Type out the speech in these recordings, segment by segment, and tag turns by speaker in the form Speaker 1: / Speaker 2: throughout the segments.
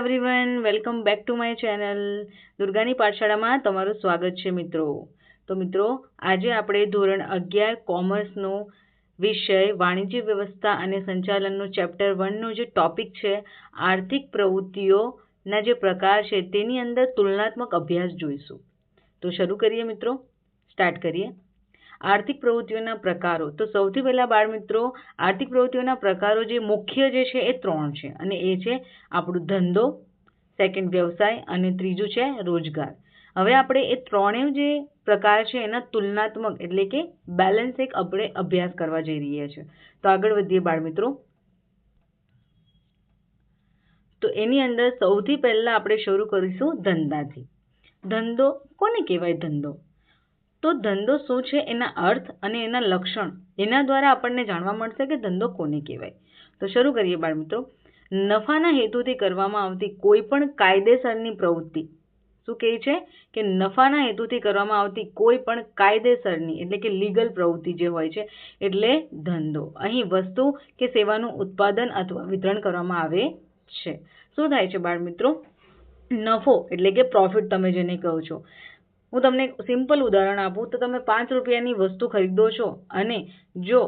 Speaker 1: Everyone welcome back to my channel દુર્ગાની પાઠશાળામાં તમારું સ્વાગત છે મિત્રો. તો મિત્રો, આજે આપણે ધોરણ અગિયાર કોમર્સનો વિષય, વાણિજ્ય વ્યવસ્થા અને સંચાલનનો ચેપ્ટર વનનો જે ટોપિક છે, આર્થિક પ્રવૃત્તિઓના જે પ્રકાર છે, તેની અંદર તુલનાત્મક અભ્યાસ જોઈશું. તો શરૂ કરીએ મિત્રો. સ્ટાર્ટ કરીએ. આર્થિક પ્રવૃત્તિઓના પ્રકારો. તો સૌથી પહેલા બાળ મિત્રો આર્થિક પ્રવૃત્તિઓના પ્રકારો જે મુખ્ય જે છે એ ત્રણ છે. અને એ છે આપણો ધંધો સેકન્ડ વ્યવસાય અને ત્રીજું છે રોજગાર. હવે આપણે એ ત્રણેય જે પ્રકાર છે એના તુલનાત્મક એટલે કે બેલેન્સ એક આપણે અભ્યાસ કરવા જઈ રહ્યા છીએ તો આગળ વધીએ બાળ મિત્રો તો એની અંદર સૌથી પહેલાં આપણે શરૂ કરીશું ધંધાથી. ધંધો કોને કહેવાય ધંધો? તો ધંધો શું છે એના અર્થ અને એના લક્ષણ? એના દ્વારા આપણને જાણવા મળશે કે ધંધો કોને કહેવાય. તો શરૂ કરીએ બાળ મિત્રો. નફાના હેતુથી કરવામાં આવતી કોઈ પણ કાયદેસરની પ્રવૃત્તિ. શું કહે છે? કે નફાના હેતુથી કરવામાં આવતી કોઈ પણ કાયદેસરની, એટલે કે લીગલ પ્રવૃત્તિ જે હોય છે, એટલે ધંધો. અહીં વસ્તુ કે સેવાનું ઉત્પાદન અથવા વિતરણ કરવામાં આવે છે. શું થાય છે બાળ મિત્રો? નફો, એટલે કે પ્રોફિટ તમે જેને કહો છો. હું તમને સિમ્પલ ઉદાહરણ આપું, તો તમે પાંચ રૂપિયાની વસ્તુ ખરીદો છો અને જો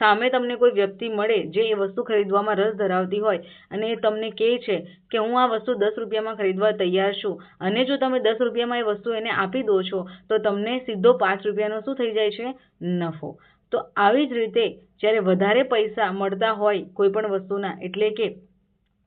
Speaker 1: સામે તમને કોઈ વ્યક્તિ મળે જે એ વસ્તુ ખરીદવામાં રસ ધરાવતી હોય અને એ તમને કહે છે કે હું આ વસ્તુ દસ રૂપિયામાં ખરીદવા તૈયાર છું અને જો તમે દસ રૂપિયામાં એ વસ્તુ એને આપી દો છો, તો તમને સીધો પાંચ રૂપિયાનો શું થઈ જાય છે? નફો. તો આવી જ રીતે જ્યારે વધારે પૈસા મળતા હોય કોઈપણ વસ્તુના, એટલે કે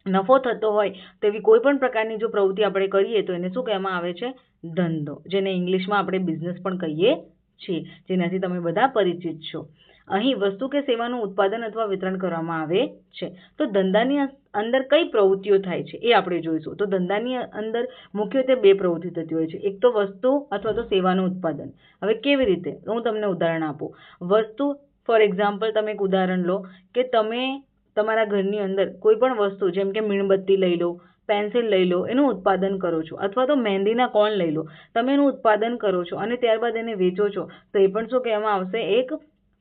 Speaker 1: નફો થતો હોય તેવી કોઈ પણ પ્રકારની જો પ્રવૃત્તિ આપણે કરીએ તો એને શું કહેવામાં આવે છે? ધંધો, જેને ઇંગ્લિશમાં આપણે બિઝનેસ પણ કહીએ છીએ, જેનાથી તમે બધા પરિચિત છો. અહીં વસ્તુ કે સેવાનું ઉત્પાદન અથવા વિતરણ કરવામાં આવે છે. તો ધંધાની અંદર કઈ પ્રવૃત્તિઓ થાય છે એ આપણે જોઈશું. તો ધંધાની અંદર મુખ્યત્વે બે પ્રવૃત્તિ થતી હોય છે. એક તો વસ્તુ અથવા તો સેવાનું ઉત્પાદન. હવે કેવી રીતે? હું તમને ઉદાહરણ આપું. વસ્તુ ફોર એક્ઝામ્પલ તમે એક ઉદાહરણ લો કે તમે તમારા ઘરની અંદર કોઈ પણ વસ્તુ, જેમ કે મીણબત્તી લઈ લો પેન્સિલ લઈ લો, એનું ઉત્પાદન કરો છો. અથવા તો મહેંદીના કોણ લઈ લો. તમે એનું ઉત્પાદન કરો છો અને ત્યારબાદ એને વેચો છો. તો એ પણ શું કહેવામાં આવશે? એક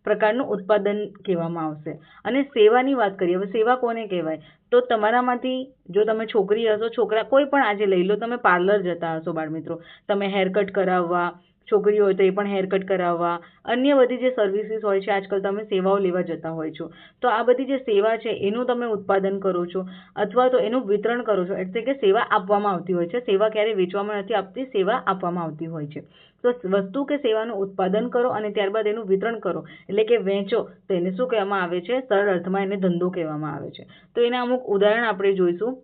Speaker 1: પ્રકારનું ઉત્પાદન કહેવામાં આવશે. અને સેવાની વાત કરીએ, હવે સેવા કોને કહેવાય? તો તમારામાંથી જો તમે છોકરી હશો, છોકરા કોઈ પણ આજે લઈ લો, તમે પાર્લર જતા હશો બાળ મિત્રો. તમે હેરકટ કરાવવા છોકરી હોય તો એ પણ હેરકટ કરાવવા. અન્ય બધી જે સર્વિસીસ હોય છે, આજકાલ તમે સેવાઓ લેવા જતા હોય છો. તો આ બધી જે સેવા છે, એનું તમે ઉત્પાદન કરો છો, અથવા તો એનું વિતરણ કરો છો. એટલે કે સેવા આપવામાં આવતી હોય છે. સેવા ક્યારેય વેચવામાં નથી આપતી સેવા આપવામાં આવતી હોય છે. તો વસ્તુ કે સેવાનું ઉત્પાદન કરો અને ત્યારબાદ એનું વિતરણ કરો. એટલે કે વેચો, તો એને શું કહેવામાં આવે છે? સરળ અર્થમાં એને ધંધો કહેવામાં આવે છે. તો એના અમુક ઉદાહરણ આપણે જોઈશું.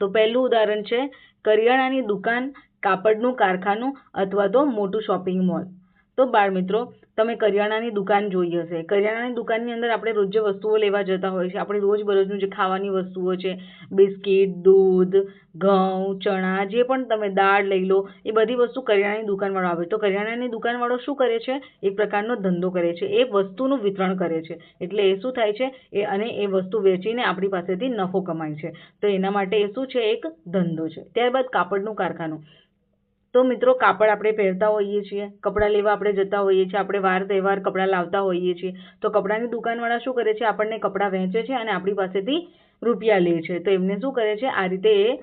Speaker 1: તો પહેલું ઉદાહરણ છે, કરિયાણાની દુકાન કાપડનું, કારખાનું અથવા તો મોટું શોપિંગ મોલ તો બાળ મિત્રો તમે કરિયાણાની દુકાન જોઈ હશે. કરિયાણાની દુકાનની અંદર આપણે રોજ જે વસ્તુઓ લેવા જતા હોય છે, આપણે રોજબરોજનું જે ખાવાની વસ્તુઓ છે, બિસ્કિટ, દૂધ, ઘઉં, ચણા, જે પણ તમે દાળ લઈ લો, એ બધી વસ્તુ કરિયાણાની દુકાનવાળો આવે તો કરિયાણાની દુકાનવાળો શું કરે છે? એક પ્રકારનો ધંધો કરે છે. એ વસ્તુનું વિતરણ કરે છે. એટલે એ શું થાય છે? એ અને એ વસ્તુ વેચીને આપણી પાસેથી નફો કમાય છે. તો એના માટે એ શું છે? એક ધંધો છે. ત્યારબાદ કાપડનું, કારખાનું. તો મિત્રો કાપડ આપણે પહેરતા હોઈએ છીએ, કપડાં લેવા આપણે જતા હોઈએ છીએ, આપણે વાર તહેવાર કપડાં લાવતા હોઈએ છીએ. તો કપડાની દુકાનવાળા શું કરે છે? આપણને કપડાં વહેંચે છે અને આપણી પાસેથી રૂપિયા લે છે. તો એમને શું કરે છે? આ રીતે એ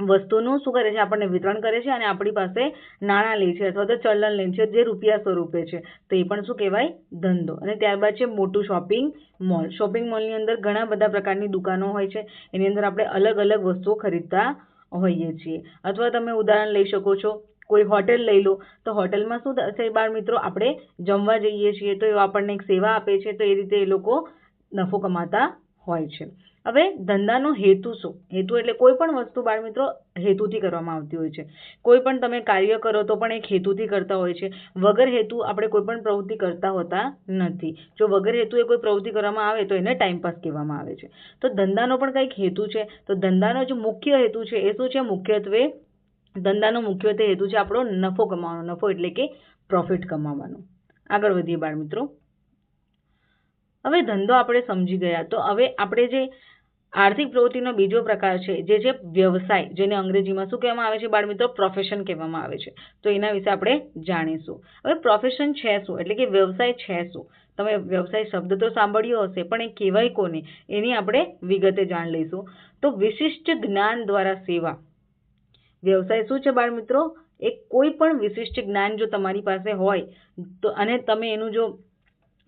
Speaker 1: વસ્તુનું શું કરે છે? આપણને વિતરણ કરે છે અને આપણી પાસે નાણાં લે છે અથવા તો ચલણ લે છે જે રૂપિયા સ્વરૂપે છે. તો એ પણ શું કહેવાય? ધંધો. અને ત્યારબાદ છે મોટું શોપિંગ મોલ. શોપિંગ મોલની અંદર ઘણા બધા પ્રકારની દુકાનો હોય છે. એની અંદર આપણે અલગ અલગ વસ્તુઓ ખરીદતા હોઈએ છીએ. અથવા તમે ઉદાહરણ લઈ શકો છો, કોઈ હોટેલ લઈ લો. તો હોટેલમાં શું થશે બાળ મિત્રો, આપણે જમવા જઈએ છીએ. તો એ આપણને એક સેવા આપે છે, તો એ રીતે એ લોકો નફો કમાતા હોય છે. હવે ધંધાનો હેતુ શું? હેતુ એટલે કોઈ પણ વસ્તુ, બાળ મિત્રો, હેતુથી કરવામાં આવતી હોય છે. કોઈ પણ તમે કાર્ય કરો તો પણ એક હેતુથી કરતા હોય છે. વગર હેતુ આપણે કોઈ પણ પ્રવૃત્તિ કરતા હોતા નથી. જો વગર હેતુએ કોઈ પ્રવૃત્તિ કરવામાં આવે તો એને ટાઈમપાસ કહેવામાં આવે છે. તો ધંધાનો પણ કંઈક હેતુ છે. તો ધંધાનો જે મુખ્ય હેતુ છે એ શું છે? મુખ્યત્વે ધંધાનો મુખ્યત્વે હેતુ છે આપણો નફો કમાવાનો. નફો એટલે કે પ્રોફિટ કમાવાનો. આગળ વધીએ બાળ મિત્રો. હવે ધંધો આપણે સમજી ગયા. તો હવે આપણે જે આર્થિક પ્રવૃત્તિનો બીજો પ્રકાર છે, જે છે વ્યવસાય, જેને અંગ્રેજીમાં શું કહેવામાં આવે છે બાળમિત્રો? પ્રોફેશન કહેવામાં આવે છે. તો એના વિશે આપણે જાણીશું. હવે પ્રોફેશન છે શું? એટલે કે વ્યવસાય છે શું? તમે વ્યવસાય શબ્દ તો સાંભળ્યો હશે, પણ એ કહેવાય કોને? એની આપણે વિગતે જાણ લઈશું. તો વિશિષ્ટ જ્ઞાન દ્વારા સેવા. વ્યવસાય શું છે બાળમિત્રો? એ કોઈ પણ વિશિષ્ટ જ્ઞાન જો તમારી પાસે હોય, તો અને તમે એનું જો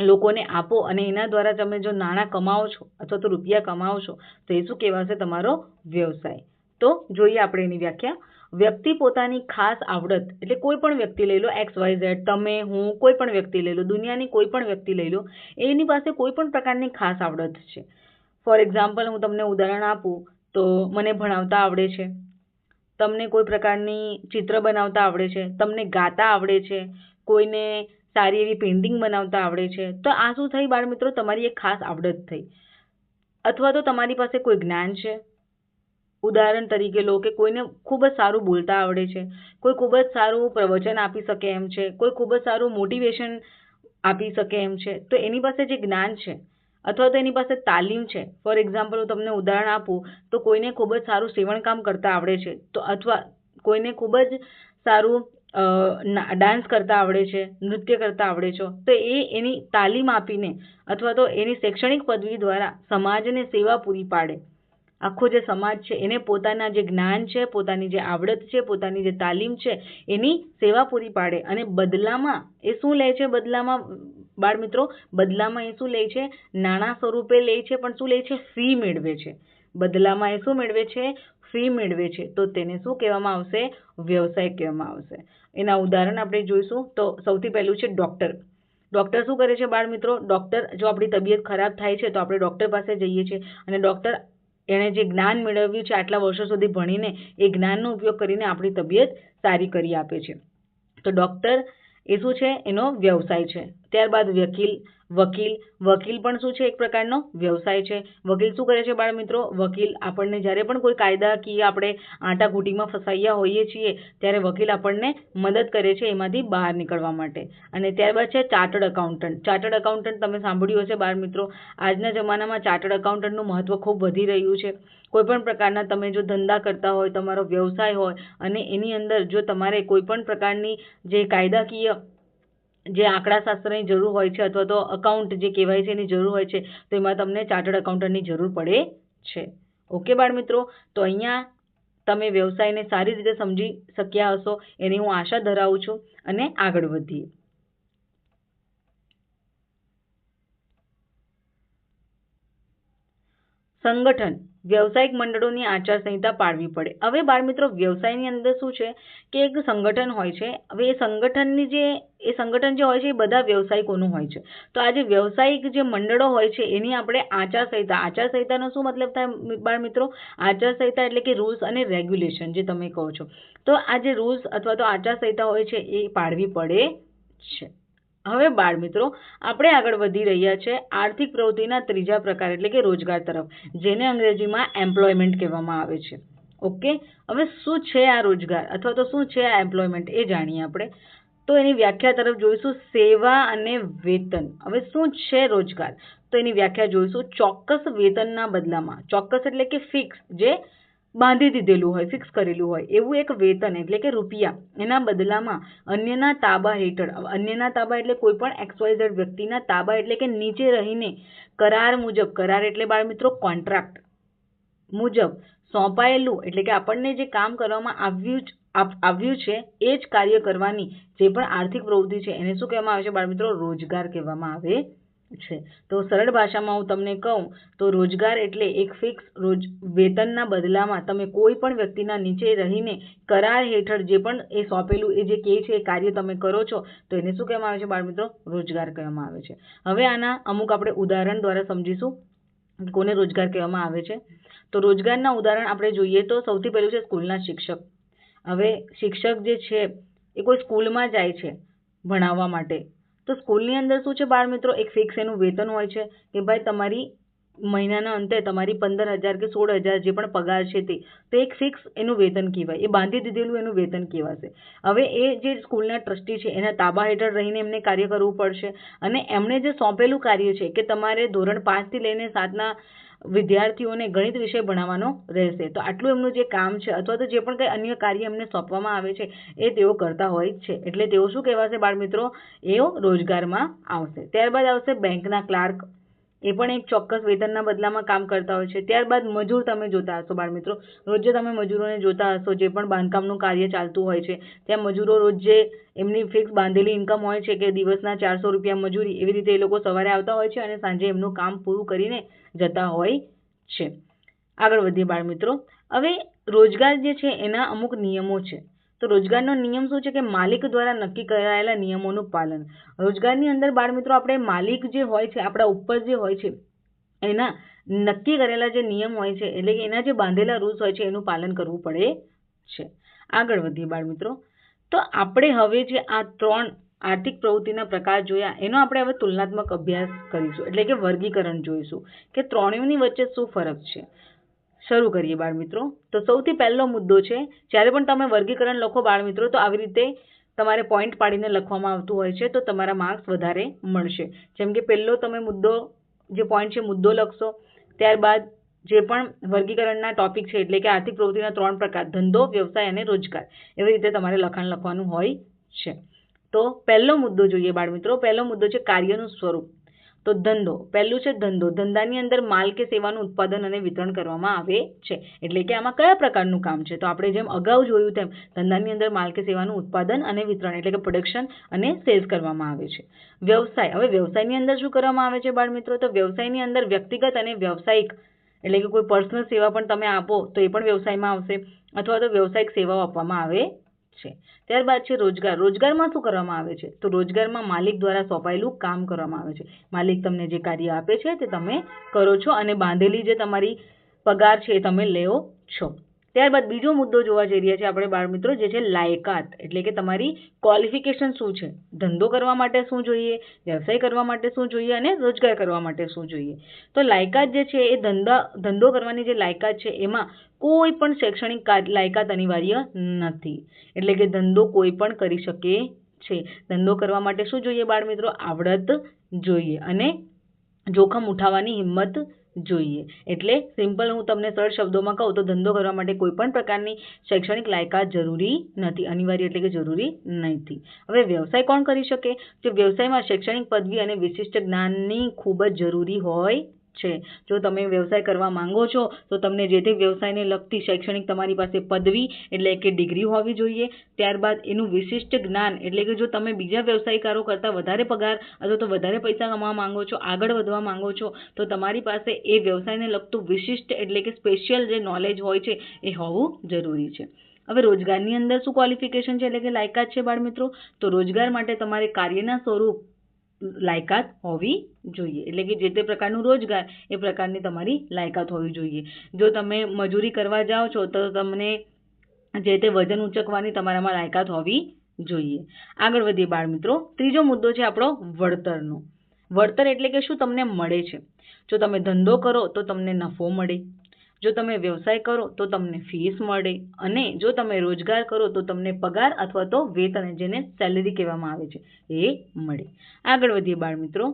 Speaker 1: લોકોને આપો અને એના દ્વારા તમે જો નાણાં કમાવો છો અથવા તો રૂપિયા કમાવો છો, તો એ શું કહેવાશે? તમારો વ્યવસાય. તો જોઈએ આપણે એની વ્યાખ્યા. વ્યક્તિ પોતાની ખાસ આવડત, એટલે કોઈ પણ વ્યક્તિ લઈ લો, એક્સ, વાય, ઝેડ, તમે, હું, કોઈ પણ વ્યક્તિ લઈ લો, દુનિયાની કોઈ પણ વ્યક્તિ લઈ લો, એની પાસે કોઈ પણ પ્રકારની ખાસ આવડત છે. ફોર એક્ઝામ્પલ, હું તમને ઉદાહરણ આપું, તો મને ભણાવતા આવડે છે. તમને કોઈ પ્રકારની ચિત્ર બનાવતા આવડે છે. તમને ગાતા આવડે છે. કોઈને સારી એવી પેઇન્ટિંગ બનાવતા આવડે છે, તો આ શું થઈ બાળમિત્રો? તમારી એક ખાસ આવડત થઈ. અથવા તો તમારી પાસે કોઈ જ્ઞાન છે? ઉદાહરણ તરીકે લો કે કોઈને ખૂબ જ સારું બોલતા આવડે છે, કોઈ ખૂબ જ સારું પ્રવચન આપી શકે એમ છે, કોઈ ખૂબ જ સારું મોટિવેશન આપી શકે એમ છે, તો એની પાસે જે જ્ઞાન છે, અથવા તો એની પાસે તાલીમ છે ફોર એક્ઝામ્પલ હું તમને ઉદાહરણ આપું, તો કોઈને ખૂબ જ સારું સેવણકામ કરતા આવડે છે, તો અથવા કોઈને ખૂબ જ સારું ડાન્સ કરતા આવડે છે, નૃત્ય કરતા આવડે છે, તો એ એની તાલીમ આપીને અથવા તો એની શૈક્ષણિક પદવી દ્વારા સમાજને સેવા પૂરી પાડે. આખો જે સમાજ છે, એને પોતાના જે જ્ઞાન છે, પોતાની જે આવડત છે, પોતાની જે તાલીમ છે, એની સેવા પૂરી પાડે. અને બદલામાં એ શું લે છે, બદલામાં બાળ મિત્રો બદલામાં એ શું લે છે, નાણાં સ્વરૂપે લે છે, પણ શું લે છે ફી મેળવે છે. બદલામાં એ શું મેળવે છે ફી મેળવે છે, તો તેને શું કહેવામાં આવશે? વ્યવસાય કહેવામાં આવશે. એના ઉદાહરણ આપણે જોઈશું. તો સૌથી પહેલું છે ડૉક્ટર. ડૉક્ટર શું કરે છે બાળ મિત્રો ડૉક્ટર જો આપણી તબિયત ખરાબ થાય છે, તો આપણે ડૉક્ટર પાસે જઈએ છીએ. અને ડૉક્ટર એણે જે જ્ઞાન મેળવ્યું છે આટલા વર્ષો સુધી ભણીને, એ જ્ઞાનનો ઉપયોગ કરીને આપણી તબિયત સારી કરી આપે છે. તો ડૉક્ટર એ શું છે? એનો વ્યવસાય છે. ત્યારબાદ વકીલ વકીલ વકીલ પણ શું છે એક પ્રકારનો? વ્યવસાય છે. વકીલ શું કરે છે બાળ મિત્રો વકીલ આપણને જ્યારે પણ કોઈ કાયદાકીય આપણે આંટાઘૂંટીમાં ફસાયા હોઈએ છીએ, ત્યારે વકીલ આપણને મદદ કરે છે એમાંથી બહાર નીકળવા માટે. અને ત્યારબાદ છે ચાર્ટર્ડ એકાઉન્ટન્ટ. ચાર્ટર્ડ એકાઉન્ટન્ટ તમે સાંભળ્યું હશે બાળ મિત્રો આજના જમાનામાં ચાર્ટર્ડ એકાઉન્ટન્ટનું મહત્વ ખૂબ વધી રહ્યું છે. કોઈપણ પ્રકારના તમે જો ધંધા કરતા હોય, તમારો વ્યવસાય હોય અને એની અંદર જો તમારે કોઈ પણ પ્રકારની જે કાયદાકીય જે આંકડાશાસ્ત્રની જરૂર હોય છે અથવા તો અકાઉન્ટ જે કહેવાય છે એની જરૂર હોય છે, તો એમાં તમને ચાર્ટર્ડ એકાઉન્ટન્ટની જરૂર પડે છે. ઓકે બાળ મિત્રો તો અહીંયા તમે વ્યવસાયને સારી રીતે સમજી શક્યા હશો એની હું આશા ધરાવું છું અને આગળ વધીએ. સંગઠન. વ્યવસાયિક મંડળોની આચારસંહિતા પાળવી પડે. હવે બાળમિત્રો વ્યવસાયની અંદર શું છે કે એક સંગઠન હોય છે. હવે એ સંગઠનની જે, એ સંગઠન જે હોય છે એ બધા વ્યવસાયિકોનું હોય છે. તો આ જે વ્યવસાયિક જે મંડળો હોય છે, એની આપણે આચારસંહિતા, આચારસંહિતાનો શું મતલબ થાય બાળમિત્રો આચારસંહિતા એટલે કે રૂલ્સ અને રેગ્યુલેશન જે તમે કહો છો. તો આ જે રૂલ્સ અથવા તો આચારસંહિતા હોય છે, એ પાળવી પડે છે. હવે બાળ મિત્રો, આપણે આગળ વધી રહ્યા છે આર્થિક પ્રવૃત્તિના ત્રીજા પ્રકાર એટલે કે રોજગાર તરફ, જેને અંગ્રેજીમાં એમ્પ્લોયમેન્ટ કહેવામાં આવે છે. ઓકે? હવે શું છે આ રોજગાર? અથવા તો શું છે આ એમ્પ્લોયમેન્ટ એ જાણીએ આપણે. તો એની વ્યાખ્યા તરફ જોઈશું સેવા અને વેતન. હવે શું છે રોજગાર? તો એની વ્યાખ્યા જોઈશું ચોક્કસ વેતનના બદલામાં. ચોક્કસ એટલે કે ફિક્સ જે બાંધી દીધેલું હોય ફિક્સ કરેલું હોય, એવું એક વેતન એટલે કે રૂપિયા. એના બદલામાં અન્યના તાબા હેઠળ અન્યના તાબા એટલે કોઈ પણ એક્સવાયઝેડ વ્યક્તિના તાબા એટલે કે નીચે રહીને કરાર મુજબ, કરાર એટલે બાળ મિત્રો કોન્ટ્રાક્ટ મુજબ સોંપાયેલું, એટલે કે આપણને જે કામ કરવામાં આવ્યું આવ્યું છે, એ જ કાર્ય કરવાની જે પણ આર્થિક પ્રવૃત્તિ છે, એને શું કહેવામાં આવે છે? બાળ મિત્રો રોજગાર કહેવામાં આવે છે. તો સરળ ભાષામાં હું તમને કહું, તો રોજગાર એટલે એક ફિક્સ રોજ વેતનના બદલામાં તમે કોઈ પણ વ્યક્તિના નીચે રહીને કરાર હેઠળ જે પણ એ સોંપેલું, એ જે કહે છે, એ કાર્ય તમે કરો છો, તો એને શું કહેવામાં આવે છે બાળ મિત્રો રોજગાર કહેવામાં આવે છે. હવે આના અમુક આપણે ઉદાહરણ દ્વારા સમજીશું, કોને રોજગાર કહેવામાં આવે છે. તો રોજગારના ઉદાહરણ આપણે જોઈએ તો સૌથી પહેલું છે સ્કૂલના શિક્ષક. હવે શિક્ષક જે છે, એ કોઈ સ્કૂલમાં જાય છે ભણાવવા માટે. તો સ્કૂલની અંદર શું છે બાળ મિત્રો એક ફિક્સ એનું વેતન હોય છે કે ભાઈ તમારી મહિનાના અંતે તમારી પંદર હજાર કે સોળ હજાર જે પણ પગાર છે તે, તો એક ફિક્સ એનું વેતન કહેવાય. એ બાંધી દીધેલું એનું વેતન કહેવાશે. હવે એ જે સ્કૂલના ટ્રસ્ટી છે, એના તાબા હેઠળ રહીને એમને કાર્ય કરવું પડશે. અને એમણે જે સોંપેલું કાર્ય છે કે તમારે ધોરણ પાંચથી લઈને સાતના વિદ્યાર્થીઓને ગણિત વિષય ભણાવવાનો રહેશે. તો આટલું એમનું જે કામ છે અથવા તો જે પણ કંઈ અન્ય કાર્ય એમને સોંપવામાં આવે છે, એ તેઓ કરતા હોય છે. એટલે તેઓ શું કહેવાશે બાળમિત્રો? એઓ રોજગારમાં આવશે. ત્યારબાદ આવશે બેંકના ક્લાર્ક એ પણ એક ચોક્કસ વેતનના બદલામાં કામ કરતા હોય છે. ત્યારબાદ મજૂર તમે જોતા હશો બાળમિત્રો. રોજે તમે મજૂરોને જોતા હશો, જે પણ બાંધકામનું કાર્ય ચાલતું હોય છે, ત્યાં મજૂરો રોજે એમની ફિક્સ બાંધેલી ઇન્કમ હોય છે કે દિવસના ચારસો રૂપિયા મજૂરી, એવી રીતે એ લોકો સવારે આવતા હોય છે અને સાંજે એમનું કામ પૂરું કરીને જતા હોય છે. આગળ વધીએ બાળમિત્રો. હવે રોજગાર જે છે એના અમુક નિયમો છે. તો રોજગારનો નિયમ શું છે કે માલિક દ્વારા નક્કી કરાયેલા નિયમોનું પાલન. રોજગારની અંદર બાળમિત્રો, આપણે માલિક જે હોય છે, આપણા ઉપર જે હોય છે, એના નક્કી કરેલા જે નિયમ હોય છે, એટલે કે એના જે બાંધેલા રૂલ્સ હોય છે, એનું પાલન કરવું પડે છે. આગળ વધીએ બાળમિત્રો. તો આપણે હવે જે આ ત્રણ આર્થિક પ્રવૃત્તિના પ્રકાર જોયા, એનો આપણે હવે તુલનાત્મક અભ્યાસ કરીશું, એટલે કે વર્ગીકરણ જોઈશું, કે ત્રણેયની વચ્ચે શું ફરક છે? શરૂ કરીએ બાળમિત્રો. તો સૌથી પહેલો મુદ્દો છે, જ્યારે પણ તમે વર્ગીકરણ લખો બાળમિત્રો, તો આવી રીતે તમારે પોઈન્ટ પાડીને લખવામાં આવતું હોય છે, તો તમારા માર્ક્સ વધારે મળશે. જેમ કે પહેલો તમે મુદ્દો, જે પોઈન્ટ છે, મુદ્દો લખશો, ત્યારબાદ જે પણ વર્ગીકરણના ટોપિક છે, એટલે કે આર્થિક પ્રવૃત્તિના ત્રણ પ્રકાર, ધંધો, વ્યવસાય અને રોજગાર, એવી રીતે તમારે લખાણ લખવાનું હોય છે. તો પહેલો મુદ્દો જોઈએ બાળમિત્રો, પહેલો મુદ્દો છે કાર્યનું સ્વરૂપ. તો ધંધો, પહેલું છે ધંધો. ધંધાની અંદર માલ કે સેવાનું ઉત્પાદન અને વિતરણ કરવામાં આવે છે. એટલે કે આમાં કયા પ્રકારનું કામ છે? તો આપણે જેમ અગાઉ જોયું તેમ ધંધાની અંદર માલ કે સેવાનું ઉત્પાદન અને વિતરણ એટલે કે પ્રોડક્શન અને સેલ્સ કરવામાં આવે છે. વ્યવસાય, હવે વ્યવસાયની અંદર શું કરવામાં આવે છે બાળમિત્રો? તો વ્યવસાયની અંદર વ્યક્તિગત અને વ્યવસાયિક એટલે કે કોઈ પર્સનલ સેવા પણ તમે આપો તો એ પણ વ્યવસાયમાં આવશે. અથવા તો વ્યવસાયિક સેવાઓ આપવામાં આવે છે. ત્યારબાદ છે રોજગાર. રોજગારમાં શું કરવામાં આવે છે? તો રોજગારમાં માલિક દ્વારા સોંપાયેલું કામ કરવામાં આવે છે. માલિક તમને જે કાર્ય આપે છે તે તમે કરો છો અને બાંધેલી જે તમારી પગાર છે એ તમે લેવો છો. ત્યારબાદ બીજો મુદ્દો જોવા જઈ રહ્યા છે આપણે બાળમિત્રો જે છે લાયકાત. એટલે કે તમારી ક્વોલિફિકેશન શું છે? ધંધો કરવા માટે શું જોઈએ? વ્યવસાય કરવા માટે શું જોઈએ? અને રોજગાર કરવા માટે શું જોઈએ? તો લાયકાત જે છે એ ધંધા, ધંધો કરવાની જે લાયકાત છે, એમાં કોઈ પણ શૈક્ષણિક લાયકાત અનિવાર્ય નથી. એટલે કે ધંધો કોઈ પણ કરી શકે છે. ધંધો કરવા માટે શું જોઈએ બાળમિત્રો આવડત જોઈએ અને જોખમ ઉઠાવવાની હિંમત જોઈએ. એટલે સિમ્પલ હું તમને સરળ શબ્દોમાં કહું તો ધંધો કરવા માટે કોઈપણ પ્રકારની શૈક્ષણિક લાયકાત જરૂરી નથી. અનિવાર્ય એટલે કે જરૂરી નથી. હવે વ્યવસાય કોણ કરી શકે? જે વ્યવસાયમાં શૈક્ષણિક પદવી અને વિશિષ્ટ જ્ઞાનની ખૂબ જ જરૂરી હોય છે. જો તમે વ્યવસાય કરવા માંગો છો, તો તમને જે તે વ્યવસાયને લગતી શૈક્ષણિક તમારી પાસે પદવી એટલે કે ડિગ્રી હોવી જોઈએ. ત્યારબાદ એનું વિશિષ્ટ જ્ઞાન એટલે કે જો તમે બીજા વ્યવસાયકારો કરતાં વધારે પગાર અથવા તો વધારે પૈસા કમાવા માંગો છો, આગળ વધવા માંગો છો, તો તમારી પાસે એ વ્યવસાયને લગતું વિશિષ્ટ એટલે કે સ્પેશિયલ જે નોલેજ હોય છે, એ હોવું જરૂરી છે. હવે રોજગારની અંદર શું ક્વોલિફિકેશન છે? એટલે કે લાયકાત છે બાળ મિત્રો તો રોજગાર માટે તમારે કાર્યના સ્વરૂપ લાયકાત હોવી જોઈએ. એટલે કે જે તે પ્રકારનું રોજગાર, એ પ્રકારની તમારી લાયકાત હોવી જોઈએ. જો તમે મજૂરી કરવા જાઓ છો, તો તમને જે તે વજન ઉંચકવાની તમારામાં લાયકાત હોવી જોઈએ. આગળ વધીએ બાળ મિત્રો ત્રીજો મુદ્દો છે આપણો વળતરનો. વળતર એટલે કે શું તમને મળે છે. જો તમે ધંધો કરો, તો તમને નફો મળે. જો તમે વ્યવસાય કરો, તો તમને ફીસ મળે અને જો તમે રોજગાર કરો, તો તમને પગાર અથવા તો વેતન, જેને સેલરી કહેવામાં આવે છે, એ મળે. આગળ વધીએ બાળમિત્રો.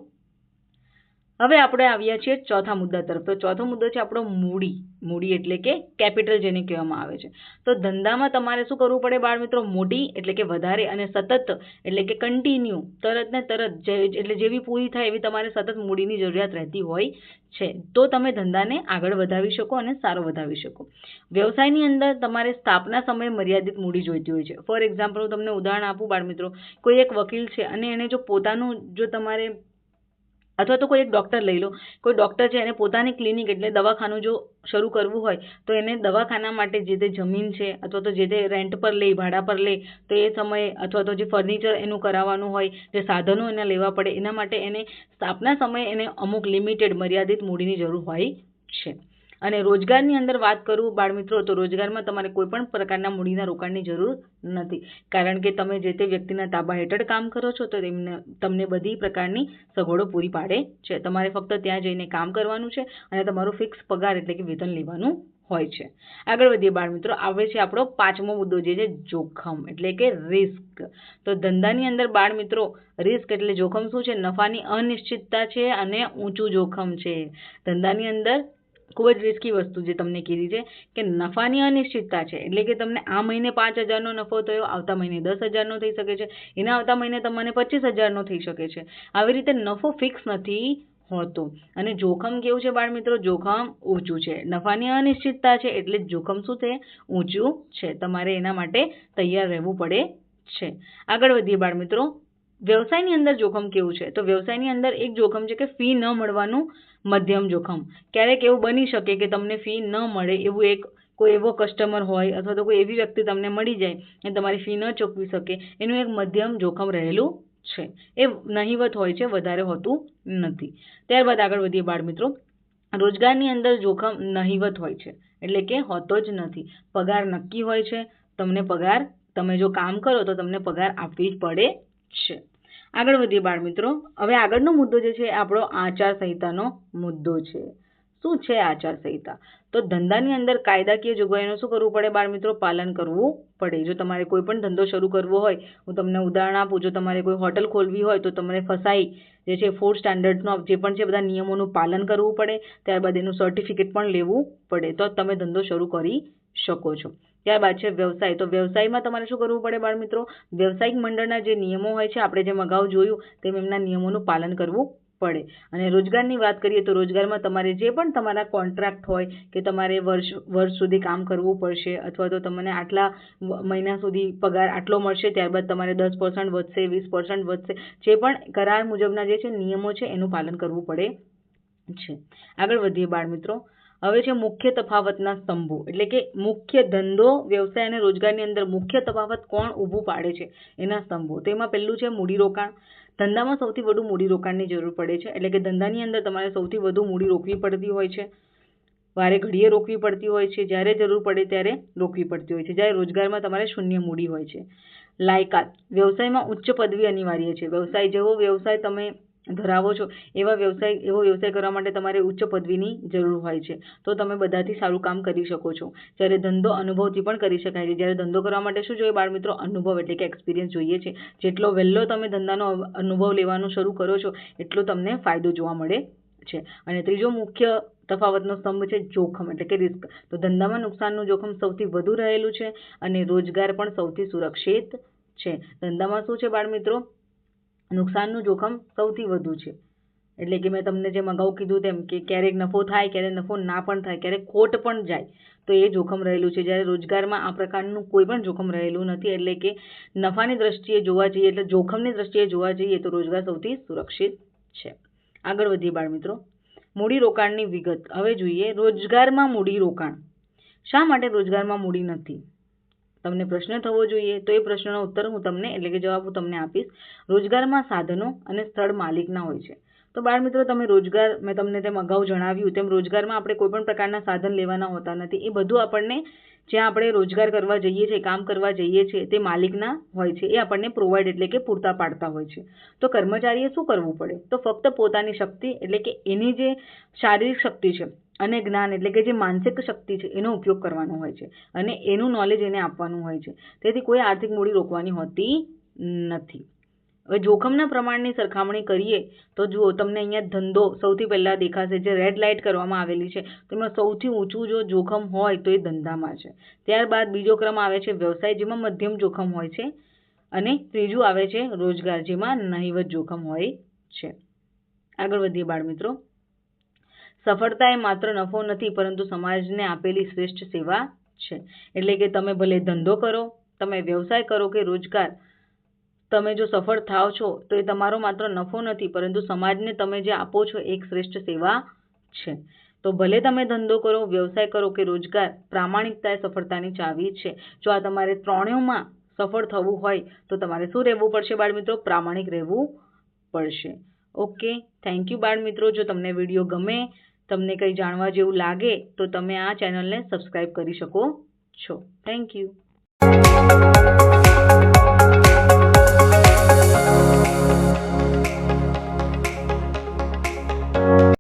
Speaker 1: હવે આપણે આવ્યા છીએ ચોથા મુદ્દા તરફ. તો ચોથો મુદ્દો છે આપણો મૂડી. મૂડી એટલે કે કેપિટલ જેને કહેવામાં આવે છે. તો ધંધામાં તમારે શું કરવું પડે બાળમિત્રો? મોટી એટલે કે વધારે અને સતત એટલે કે કન્ટિન્યુ તરત ને તરત એટલે જેવી પૂરી થાય એવી તમારે સતત મૂડીની જરૂરિયાત રહેતી હોય છે. તો તમે ધંધાને આગળ વધાવી શકો અને સારો વધાવી શકો. વ્યવસાયની અંદર તમારે સ્થાપના સમયે મર્યાદિત મૂડી જોઈતી હોય છે. ફોર એક્ઝામ્પલ હું તમને ઉદાહરણ આપું બાળમિત્રો. કોઈ એક વકીલ છે અને એને જો પોતાનું જો તમારે અથવા તો કોઈ એક ડૉક્ટર લઈ લો. કોઈ ડૉક્ટર છે એને પોતાની ક્લિનિક એટલે દવાખાનું જો શરૂ કરવું હોય, તો એને દવાખાના માટે જે તે જમીન છે અથવા તો જે તે રેન્ટ પર લે, ભાડા પર લે, તો એ સમયે અથવા તો જે ફર્નિચર એનું કરાવવાનું હોય, જે સાધનો એને લેવા પડે, એના માટે એને સ્થાપના સમયે એને અમુક લિમિટેડ મર્યાદિત મૂડીની જરૂર હોય છે. અને રોજગારની અંદર વાત કરું બાળમિત્રો, તો રોજગારમાં તમારે કોઈ પણ પ્રકારના મૂડીના રોકાણની જરૂર નથી. કારણ કે તમે જે તે વ્યક્તિના તાબા હેઠળ કામ કરો છો, તો તેમને, તમને બધી પ્રકારની સગવડો પૂરી પાડે છે. તમારે ફક્ત ત્યાં જઈને કામ કરવાનું છે અને તમારો ફિક્સ પગાર એટલે કે વેતન લેવાનું હોય છે. આગળ વધીએ બાળમિત્રો, આવે છે આપણો પાંચમો મુદ્દો જે છે જોખમ, એટલે કે રિસ્ક તો ધંધાની અંદર બાળમિત્રો રિસ્ક એટલે જોખમ શું છે? નફાની અનિશ્ચિતતા છે અને ઊંચું જોખમ છે. ધંધાની અંદર ખૂબ જ રિસ્કી વસ્તુ જે તમને કીધી છે કે નફાની અનિશ્ચિતતા છે. એટલે કે તમને આ મહિને પાંચ હજારનો નફો થયો, આવતા મહિને દસ હજારનો થઈ શકે છે, એના આવતા મહિને તમને પચીસ હજારનો થઈ શકે છે. આવી રીતે નફો ફિક્સ નથી હોતો. અને જોખમ કેવું છે બાળ મિત્રો જોખમ ઊંચું છે. નફાની અનિશ્ચિતતા છે એટલે જોખમ શું છે? ઊંચું છે. તમારે એના માટે તૈયાર રહેવું પડે છે. આગળ વધીએ બાળ મિત્રો વ્યવસાયની અંદર જોખમ કેવું છે? તો વ્યવસાયની અંદર એક જોખમ છે કે ફી ન મળવાનું મધ્યમ જોખમ. ક્યારેક એવું બની શકે કે તમને ફી ન મળે એવું એક કોઈ એવો કસ્ટમર હોય અથવા તો કોઈ એવી વ્યક્તિ તમને મળી જાય અને તમારી ફી ન ચૂકવી શકે, એનું એક મધ્યમ જોખમ રહેલું છે. એ નહિવત હોય છે, વધારે હોતું નથી. ત્યારબાદ આગળ વધીએ બાળ મિત્રો રોજગારની અંદર જોખમ નહીવત હોય છે, એટલે કે હોતો જ નથી. પગાર નક્કી હોય છે, તમને પગાર, તમે જો કામ કરો તો તમને પગાર આપવી જ પડે છે. આગળ વધીએ બાળ મિત્રો હવે આગળનો મુદ્દો જે છે આપણો આચાર સંહિતાનો મુદ્દો છે. શું છે આચાર સંહિતા તો ધંધાની અંદર કાયદાકીય જોગવાઈનું શું કરવું પડે બાળ મિત્રો પાલન કરવું પડે. જો તમારે કોઈ પણ ધંધો શરૂ કરવો હોય, હું તમને ઉદાહરણ આપું, જો તમારે કોઈ હોટલ ખોલવી હોય, તો તમને ફસાઈ જે છે ફૂડ સ્ટાન્ડર્ડનો જે પણ છે બધા નિયમોનું પાલન કરવું પડે. ત્યારબાદ એનું સર્ટિફિકેટ પણ લેવું પડે. તો તમે ધંધો શરૂ કરી શકો છો. ત્યારબાદ છે વ્યવસાય. તો વ્યવસાયમાં તમારે શું કરવું પડે બાળ મિત્રો વ્યવસાયિક મંડળના જે નિયમો હોય છે, આપણે જેમ અગાઉ જોયું, તેમ એમના નિયમોનું પાલન કરવું પડે. અને રોજગારની વાત કરીએ તો રોજગારમાં તમારે જે પણ તમારા કોન્ટ્રાક્ટ હોય, કે તમારે વર્ષ વર્ષ સુધી કામ કરવું પડશે, અથવા તો તમને આટલા મહિના સુધી પગાર આટલો મળશે, ત્યારબાદ તમારે દસ પર્સન્ટ વધશે, વીસ પર્સન્ટ વધશે, જે પણ કરાર મુજબના જે છે નિયમો છે, એનું પાલન કરવું પડે છે. આગળ વધીએ બાળ મિત્રો હવે છે મુખ્ય તફાવતના સ્તંભો. એટલે કે મુખ્ય ધંધો, વ્યવસાય અને રોજગારની અંદર મુખ્ય તફાવત કોણ ઊભું પાડે છે? એના સ્તંભો. તો એમાં પહેલું છે મૂડીરોકાણ. ધંધામાં સૌથી વધુ મૂડીરોકાણની જરૂર પડે છે. એટલે કે ધંધાની અંદર તમારે સૌથી વધુ મૂડી રોકવી પડતી હોય છે. વારે ઘડીએ રોકવી પડતી હોય છે. જ્યારે જરૂર પડે ત્યારે રોકવી પડતી હોય છે. જ્યારે રોજગારમાં તમારે શૂન્ય મૂડી હોય છે. લાયકાત. વ્યવસાયમાં ઉચ્ચ પદવી અનિવાર્ય છે. વ્યવસાય જેવો વ્યવસાય તમે ધરાવો છો. એવા વ્યવસાય, એવો વ્યવસાય કરવા માટે તમારે ઉચ્ચ પદવીની જરૂર હોય છે. તો તમે બધાથી સારું કામ કરી શકો છો. જ્યારે ધંધો અનુભવથી પણ કરી શકાય છે. જ્યારે ધંધો કરવા માટે શું જોઈએ? બાળ મિત્રો અનુભવ એટલે કે એક્સપિરિયન્સ જોઈએ છે. જેટલો વહેલો તમે ધંધાનો અનુભવ લેવાનું શરૂ કરો છો, એટલો તમને ફાયદો જોવા મળે છે. અને ત્રીજો મુખ્ય તફાવતનો સ્તંભ છે જોખમ એટલે કે રિસ્ક તો ધંધામાં નુકસાનનું જોખમ સૌથી વધુ રહેલું છે અને રોજગાર પણ સૌથી સુરક્ષિત છે. ધંધામાં શું છે બાળ મિત્રો નુકસાનનું જોખમ સૌથી વધુ છે. એટલે કે મેં તમને જેમ અગાઉ કીધું તેમ કે ક્યારેક નફો થાય, ક્યારેક નફો ના પણ થાય, ક્યારેક ખોટ પણ જાય, તો એ જોખમ રહેલું છે. જ્યારે રોજગારમાં આ પ્રકારનું કોઈ પણ જોખમ રહેલું નથી, એટલે કે નફાની દ્રષ્ટિએ જોવા જઈએ, એટલે જોખમની દ્રષ્ટિએ જોવા જઈએ, તો રોજગાર સૌથી સુરક્ષિત છે. આગળ વધીએ બાળ મિત્રો. મૂડીરોકાણની વિગત. હવે જોઈએ રોજગારમાં મૂડીરોકાણ શા માટે રોજગારમાં મૂડી નથી? તમને પ્રશ્ન થવો જોઈએ, તો એ પ્રશ્નનો ઉત્તર હું તમને એટલે કે જવાબ હું તમને આપીશ. રોજગારમાં સાધનો અને સ્થળ માલિકના હોય છે. તો બાળ મિત્રો, તમે રોજગાર, મેં તમને તેમ અગાઉ જણાવ્યું તેમ રોજગારમાં આપણે કોઈપણ પ્રકારના સાધન લેવાના હોતા નથી. એ બધું આપણને જ્યાં આપણે રોજગાર કરવા જઈએ છીએ, કામ કરવા જઈએ છીએ, તે માલિકના હોય છે. એ આપણને પ્રોવાઈડ એટલે કે પૂરતા પાડતા હોય છે. તો કર્મચારીએ શું કરવું પડે? તો ફક્ત પોતાની શક્તિ એટલે કે એની જે શારીરિક શક્તિ છે અને જ્ઞાન એટલે કે જે માનસિક શક્તિ છે, એનો ઉપયોગ કરવાનો હોય છે અને એનું નોલેજ એને આપવાનું હોય છે. તેથી કોઈ આર્થિક મૂડી રોકવાની હોતી નથી. હવે જોખમના પ્રમાણની સરખામણી કરીએ તો જુઓ તમને અહીંયા ધંધો સૌથી પહેલાં દેખાશે જે રેડ લાઇટ કરવામાં આવેલી છે, તેમાં સૌથી ઊંચું જો જોખમ હોય તો એ ધંધામાં છે. ત્યારબાદ બીજો ક્રમ આવે છે વ્યવસાય, જેમાં મધ્યમ જોખમ હોય છે અને ત્રીજું આવે છે રોજગાર, જેમાં નહિવત જોખમ હોય છે. આગળ વધીએ બાળ મિત્રો સફળતા એ માત્ર નફો નથી, પરંતુ સમાજને આપેલી શ્રેષ્ઠ સેવા છે. એટલે કે તમે ભલે ધંધો કરો, તમે વ્યવસાય કરો કે રોજગાર, તમે જો સફળ થાવ છો, તો એ તમારો માત્ર નફો નથી, પરંતુ સમાજને તમે જે આપો છો એક શ્રેષ્ઠ સેવા છે. તો ભલે તમે ધંધો કરો, વ્યવસાય કરો કે રોજગાર પ્રામાણિકતા એ સફળતાની ચાવી છે. જો આ તમારે ત્રણેયમાં સફળ થવું હોય, તો તમારે શું રહેવું પડશે બાળમિત્રો? પ્રામાણિક રહેવું પડશે. ઓકે, થેન્ક યુ બાળ મિત્રો જો તમને વીડિયો ગમે તમને કંઈ જાણવા જેવું લાગે તો તમે આ ચેનલને સબસ્ક્રાઈબ કરી શકો છો. Thank you